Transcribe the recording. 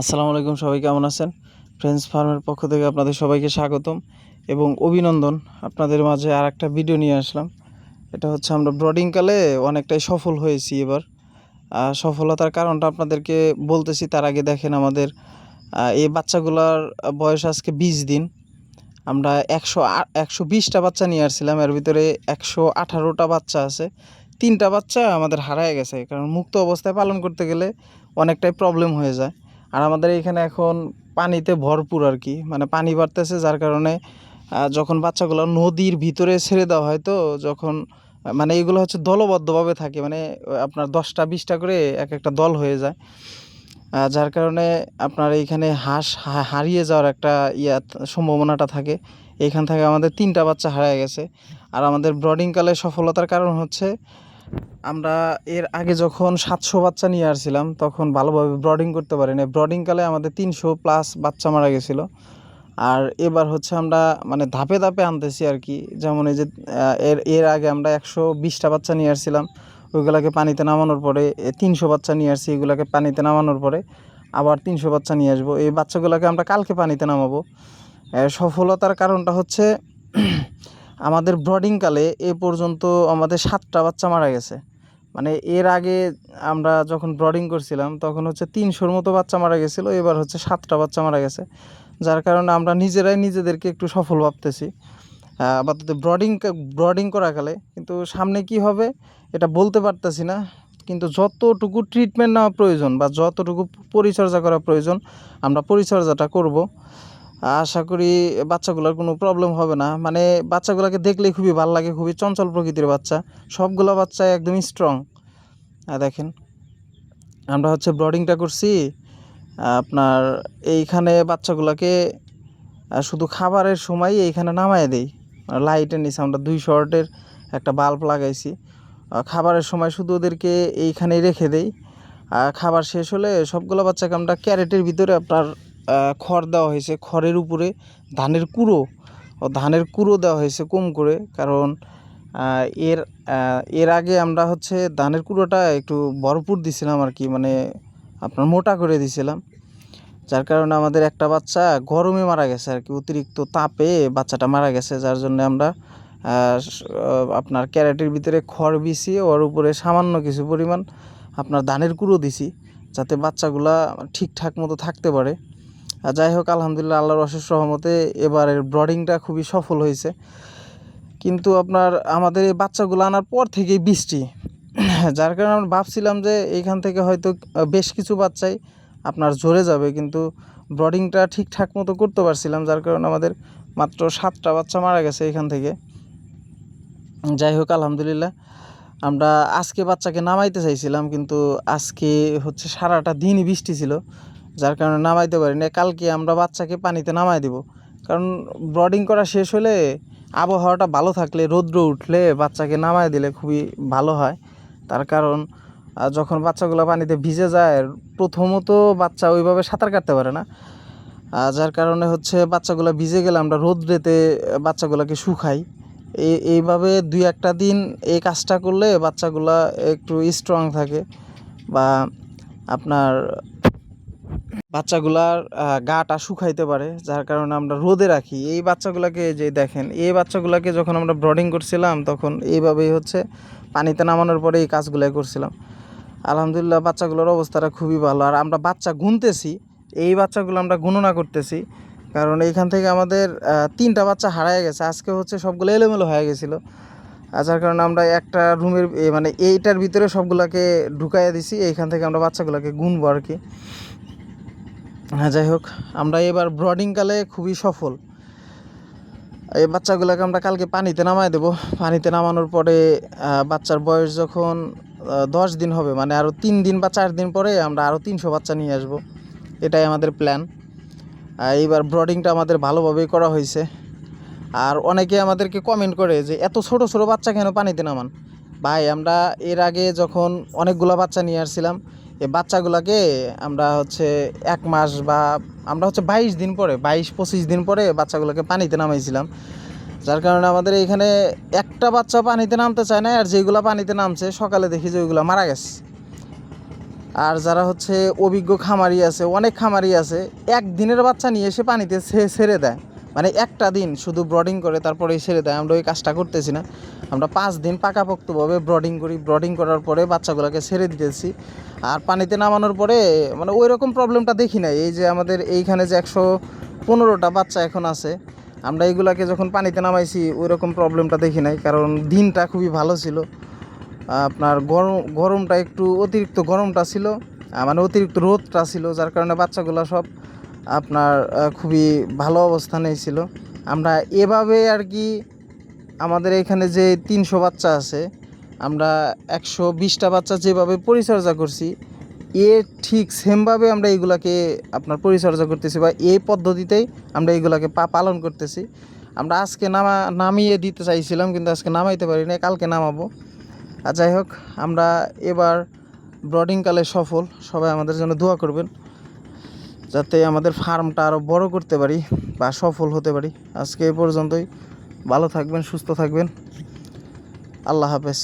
আসসালামু আলাইকুম, সবাই কেমন আছেন? ফ্রেন্ডস ফার্মের পক্ষ থেকে আপনাদের সবাইকে স্বাগতম এবং অভিনন্দন আপনাদের মাঝে আর একটা ভিডিও নিয়ে আসলাম। এটা হচ্ছে আমরা ব্রডিংকালে অনেকটাই সফল হয়েছি এবার। সফলতার কারণটা আপনাদেরকে বলতেছি, তার আগে দেখেন আমাদের এই বাচ্চাগুলোর বয়স আজকে বিশ দিন। আমরা একশো একশো বিশটা বাচ্চা নিয়ে আসছিলাম, এর ভিতরে একশো আঠারোটা বাচ্চা আছে। তিনটা বাচ্চা আমাদের হারায় গেছে, কারণ মুক্ত অবস্থায় পালন করতে গেলে অনেকটাই প্রবলেম হয়ে যায়। আর আমাদের এখানে এখন পানিতে ভরপুর আর কি। মানে পানি বাড়তেছে যার কারণে যখন বাচ্চাগুলো নদীর ভিতরে ছেড়ে দেওয়া হয় তো যখন মানে এগুলো হচ্ছে দলবদ্ধভাবে থাকে। মানে আপনার দশটা, বিশটা করে এক একটা দল হয়ে যায়। যার কারণে আপনার এইখানে হাঁস হারিয়ে যাওয়ার একটা ইয়া সম্ভাবনাটা থাকে। এইখান থেকে আমাদের তিনটা বাচ্চা হারিয়ে গেছে। আর আমাদের ব্রডিংকালে সফলতার কারণ হচ্ছে আমরা এর আগে যখন সাতশো বাচ্চা নিয়ে আসছিলাম, তখন ভালোভাবে ব্রডিং করতে পারি পারিনি ব্রডিংকালে আমাদের তিনশো প্লাস বাচ্চা মারা গেছিল। আর এবার হচ্ছে আমরা মানে ধাপে ধাপে আনতেছি আর কি। যেমন এই যে এর এর আগে আমরা একশো বিশটা বাচ্চা নিয়ে আসছিলাম। ওইগুলোকে পানিতে নামানোর পরে তিনশো বাচ্চা নিয়ে আসছি, এগুলোকে পানিতে নামানোর পরে আবার তিনশো বাচ্চা নিয়ে আসব। এই বাচ্চাগুলোকে আমরা কালকে পানিতে নামাবো। সফলতার কারণটা হচ্ছে আমাদের ব্রডিংকালে এ পর্যন্ত আমাদের সাতটা বাচ্চা মারা গেছে। মানে এর আগে আমরা যখন ব্রডিং করছিলাম, তখন হচ্ছে তিনশোর মতো বাচ্চা মারা গেছিল, এবার হচ্ছে সাতটা বাচ্চা মারা গেছে। যার কারণে আমরা নিজেরাই নিজেদেরকে একটু সফল ভাবতেছি। আপাতত ব্রডিং ব্রডিং করাকালে কিন্তু সামনে কি হবে এটা বলতে পারতেছি না। কিন্তু যতটুকু ট্রিটমেন্ট নেওয়া প্রয়োজন বা যতটুকু পরিচর্যা করা প্রয়োজন, আমরা পরিচর্যাটা করব। আশা করি বাচ্চাগুলোর কোনো প্রবলেম হবে না। মানে বাচ্চাগুলোকে দেখলে খুবই ভালো লাগে, খুবই চঞ্চল প্রকৃতির বাচ্চা। সবগুলো বাচ্চা একদমই স্ট্রং দেখেন, আমরা হচ্ছে ব্রডিংটা করছি। আপনার এইখানে বাচ্চাগুলোকে শুধু খাবারের সময় এইখানে নামায় দেই। লাইটের নিচে আমরা দুই শর্টের একটা বাল্ব লাগাইছি। খাবারের সময় শুধু ওদেরকে এইখানেই রেখে দেই। আর খাবার শেষ হলে সবগুলো বাচ্চাকে আমরা ক্যারেটের ভিতরে আপনার খড় দেওয়া হয়েছে। খড়ের উপরে ধানের কুড়ো, ও ধানের কুড়ো দেওয়া হয়েছে কম করে, কারণ এর এর আগে আমরা হচ্ছে ধানের কুড়োটা একটু ভরপুর দিছিলাম আর কি মানে আপনার মোটা করে দিছিলাম। যার কারণে আমাদের একটা বাচ্চা গরমে মারা গেছে আর কি, অতিরিক্ত তাপে বাচ্চাটা মারা গেছে, যার জন্য আমরা আপনার ক্যারেটের ভিতরে খড় বিছিয়ে ওর উপরে সামান্য কিছু পরিমাণ আপনার ধানের কুড়ো দিছি, যাতে বাচ্চাগুলা ঠিকঠাক মতো থাকতে পারে। যাই হোক, আলহামদুলিল্লাহ আল্লাহর অশেষ রহমতে এবারের ব্রডিংটা খুবই সফল হয়েছে। কিন্তু আপনার আমাদের এই বাচ্চাগুলো আনার পর থেকেই বৃষ্টি। যার কারণে আমরা ভাবছিলাম যে এইখান থেকে হয়তো বেশ কিছু বাচ্চাই আপনার ঝরে যাবে, কিন্তু ব্রডিংটা ঠিকঠাক মতো করতে পারছিলাম, যার কারণে আমাদের মাত্র সাতটা বাচ্চা মারা গেছে এখান থেকে। যাই হোক, আলহামদুলিল্লাহ আমরা আজকে বাচ্চাকে নামাইতে চাইছিলাম, কিন্তু আজকে হচ্ছে সারাটা দিনই বৃষ্টি ছিল। যার কারণে নামাইতে পারি না কালকে আমরা বাচ্চাকে পানিতে নামাই দেব। কারণ ব্রডিং করা শেষ হলে আবহাওয়াটা ভালো থাকলে, রৌদ্র উঠলে বাচ্চাকে নামায় দিলে খুবই ভালো হয়। তার কারণ যখন বাচ্চাগুলো পানিতে ভিজে যায়, প্রথমত বাচ্চা ওইভাবে সাঁতার কাটতে পারে না। যার কারণে হচ্ছে বাচ্চাগুলো ভিজে গেলে আমরা রোদ্রেতে বাচ্চাগুলোকে শুকাই। এই এইভাবে দুই একটা দিন এই কাজটা করলে বাচ্চাগুলা একটু স্ট্রং থাকে বা আপনার বাচ্চাগুলার গাটা শুকাইতে পারে, যার কারণে আমরা রোদে রাখি। এই বাচ্চাগুলোকে যে দেখেন, এই বাচ্চাগুলোকে যখন আমরা ব্রডিং করছিলাম, তখন এইভাবেই হচ্ছে পানিতে নামানোর পরে এই কাজগুলাই করছিলাম। আলহামদুলিল্লাহ, বাচ্চাগুলোর অবস্থাটা খুবই ভালো। আর আমরা বাচ্চা গুনতেছি, এই বাচ্চাগুলো আমরা গণনা করতেছি, কারণ এইখান থেকে আমাদের তিনটা বাচ্চা হারায় গেছে। আজকে হচ্ছে সবগুলো এলোমেলো হয়ে গেছিল। আর যার কারণে আমরা একটা রুমের মানে এইটার ভিতরে সবগুলোকে ঢুকাইয়া দিছি, এইখান থেকে আমরা বাচ্চাগুলোকে গুনবো আর কি হ্যাঁ যাই হোক, আমরা এবার ব্রডিংকালে খুবই সফল। এই বাচ্চাগুলোকে আমরা কালকে পানিতে নামাই দেবো। পানিতে নামানোর পরে বাচ্চার বয়স যখন দশ দিন হবে মানে আরও তিন দিন বা চার দিন পরে আমরা আরও তিনশো বাচ্চা নিয়ে আসব। এটাই আমাদের প্ল্যান এইবার ব্রডিংটা আমাদের ভালোভাবেই করা হয়েছে। আর অনেকে আমাদেরকে কমেন্ট করে যে, এত ছোট ছোট বাচ্চা কেন পানিতে নামান? ভাই, আমরা এর আগে যখন অনেকগুলো বাচ্চা নিয়ে আসছিলাম এই বাচ্চাগুলোকে আমরা হচ্ছে এক মাস বা আমরা হচ্ছে বাইশ দিন পরে, বাইশ, পঁচিশ দিন পরে বাচ্চাগুলোকে পানিতে নামাইছিলাম। যার কারণে আমাদের এখানে একটা বাচ্চা পানিতে নামতে চায় না, আর যেগুলো পানিতে নামছে, সকালে দেখি যে ওইগুলো মারা গেছে। আর যারা হচ্ছে অভিজ্ঞ খামারি আছে, অনেক খামারি আছে, একদিনের বাচ্চা নিয়ে এসে পানিতে ছেড়ে দেয়। মানে একটা দিন শুধু ব্রডিং করে, তারপরেই ছেড়ে দেয়। আমরা ওই কাজটা করতেছি না। আমরা পাঁচ দিন পাকাপোক্তভাবে ব্রডিং করি। ব্রডিং করার পরে বাচ্চাগুলোকে ছেড়ে দিতেছি। আর পানিতে নামানোর পরে মানে ওই রকম প্রবলেমটা দেখি নাই। এই যে আমাদের এইখানে যে একশো পনেরোটা বাচ্চা এখন আছে, আমরা এইগুলাকে যখন পানিতে নামাইছি ওই রকম প্রবলেমটা দেখি নাই। কারণ দিনটা খুবই ভালো ছিল। আপনার গরম, গরমটা একটু অতিরিক্ত গরমটা ছিল। মানে অতিরিক্ত রোদটা ছিল, যার কারণে বাচ্চাগুলো সব আপনার খুবই ভালো অবস্থানেই ছিল। আমরা এভাবে আর কি আমাদের এখানে যে তিনশো বাচ্চা আছে, আমরা একশো বিশটা বাচ্চা যেভাবে পরিচর্যা করছি, এ ঠিক সেমভাবে আমরা এইগুলাকে আপনার পরিচর্যা করতেছি বা এই পদ্ধতিতেই আমরা এইগুলাকে পালন করতেছি। আমরা আজকে নামা, নামিয়ে দিতে চাইছিলাম, কিন্তু আজকে নামাইতে পারি না কালকে নামাবো। আর যাই হোক, আমরা এবার ব্রডিংকালে সফল, সবাই আমাদের জন্য দোয়া করবেন। যাতে আমাদের ফার্মটা আরও বড় করতে পারি বা সফল হতে পারি। আজকে এ পর্যন্তই। ভালো থাকবেন, সুস্থ থাকবেন। আল্লাহ হাফেজ।